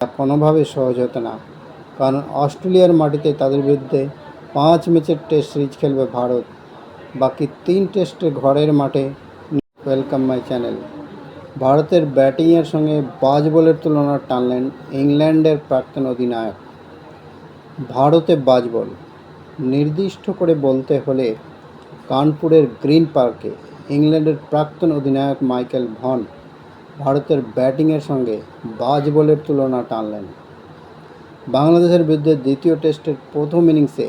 কোনোভাবে সহজ হতো না। কারণ অস্ট্রেলিয়ার মাটিতে তাদের বিরুদ্ধে পাঁচ ম্যাচের টেস্ট সিরিজ খেলবে ভারত। বাকি তিন টেস্টে ঘরের মাঠে ওয়েলকাম মাই চ্যানেল। ভারতের ব্যাটিংয়ের সঙ্গে বাজ বলের তুলনা টানলেন ইংল্যান্ডের প্রাক্তন অধিনায়ক। ভারতে বাজ বল। নির্দিষ্ট করে বলতে হলে কানপুরের গ্রিন পার্কে ইংল্যান্ডের প্রাক্তন অধিনায়ক মাইকেল ভন ভারতের ব্যাটিংয়ের সঙ্গে বাজ বলের তুলনা টানলেন। বাংলাদেশের বিরুদ্ধে দ্বিতীয় টেস্টের প্রথম ইনিংসে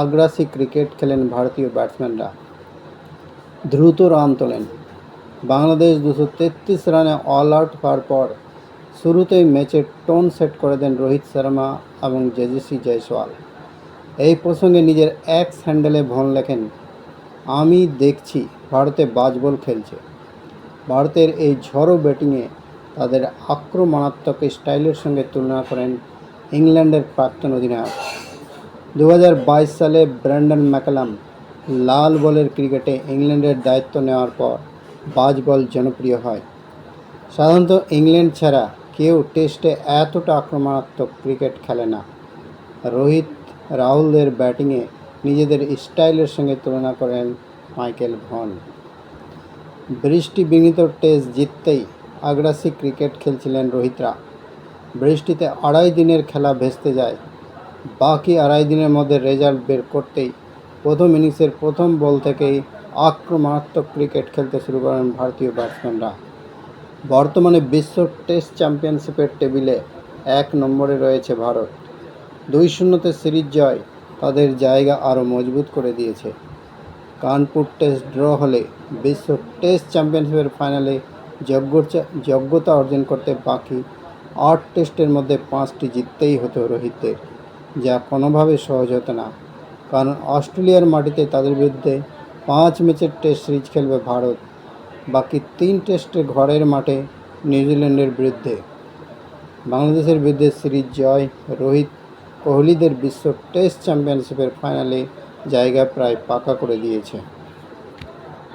আগ্রাসী ক্রিকেট খেলেন ভারতীয় ব্যাটসম্যানরা। দ্রুত রান তোলেন। বাংলাদেশ দুশো তেত্রিশ রানে অল আউট হওয়ার পর শুরুতেই ম্যাচের টোন সেট করে দেন রোহিত শর্মা এবং জেজিসি জয়সওয়াল। এই প্রসঙ্গে নিজের এক্স হ্যান্ডেলে ভন লেখেন, আমি দেখছি, ভারতে বাজবল খেলছে। ভারতের এই ঝড়ো ব্যাটিংয়ে তাদের আক্রমণাত্মক স্টাইলের সঙ্গে তুলনা করেন ইংল্যান্ডের প্রাক্তন অধিনায়ক। দু হাজার বাইশ সালে ব্র্যান্ডন ম্যাকালাম লাল বলের ক্রিকেটে ইংল্যান্ডের দায়িত্ব নেওয়ার পর বাজ বল জনপ্রিয় হয়। সাধারণত ইংল্যান্ড ছাড়া কেউ টেস্টে এতটা আক্রমণাত্মক ক্রিকেট খেলে না। রোহিত রাহুলদের ব্যাটিংয়ে নিজেদের স্টাইলের সঙ্গে তুলনা করেন মাইকেল ভন। বৃষ্টি বিঘ্নিত টেস্ট জিততেই আগ্রাসী ক্রিকেট খেলছিলেন রোহিতরা। বৃষ্টিতে আড়াই দিনের খেলা ভেস্তে যায়। বাকি আড়াই দিনের মধ্যে রেজাল্ট বের করতেই প্রথম ইনিংসের প্রথম বল থেকেই আক্রমণাত্মক ক্রিকেট খেলতে শুরু করেন ভারতীয় ব্যাটসম্যানরা। বর্তমানে বিশ্ব টেস্ট চ্যাম্পিয়নশিপের টেবিলে এক নম্বরে রয়েছে ভারত। দুই শূন্যতে সিরিজ জয় তাদের জায়গা আরও মজবুত করে দিয়েছে। কানপুর টেস্ট ড্র হলে বিশ্ব টেস্ট চ্যাম্পিয়নশিপের ফাইনালে যোগ্যতা অর্জন করতে বাকি আট টেস্টের মধ্যে পাঁচটি জিততেই হতো রোহিতদের, যা কোনোভাবে সহজ হতো না। কারণ অস্ট্রেলিয়ার মাটিতে তাদের বিরুদ্ধে পাঁচ ম্যাচের টেস্ট সিরিজ খেলবে ভারত, বাকি তিন টেস্টে ঘরের মাঠে নিউজিল্যান্ডের বিরুদ্ধে। বাংলাদেশের বিরুদ্ধে সিরিজ জয়, রোহিত কোহলিদের বিশ্ব টেস্ট চ্যাম্পিয়নশিপের ফাইনালে জায়গা প্রায় পাকা করে দিয়েছে।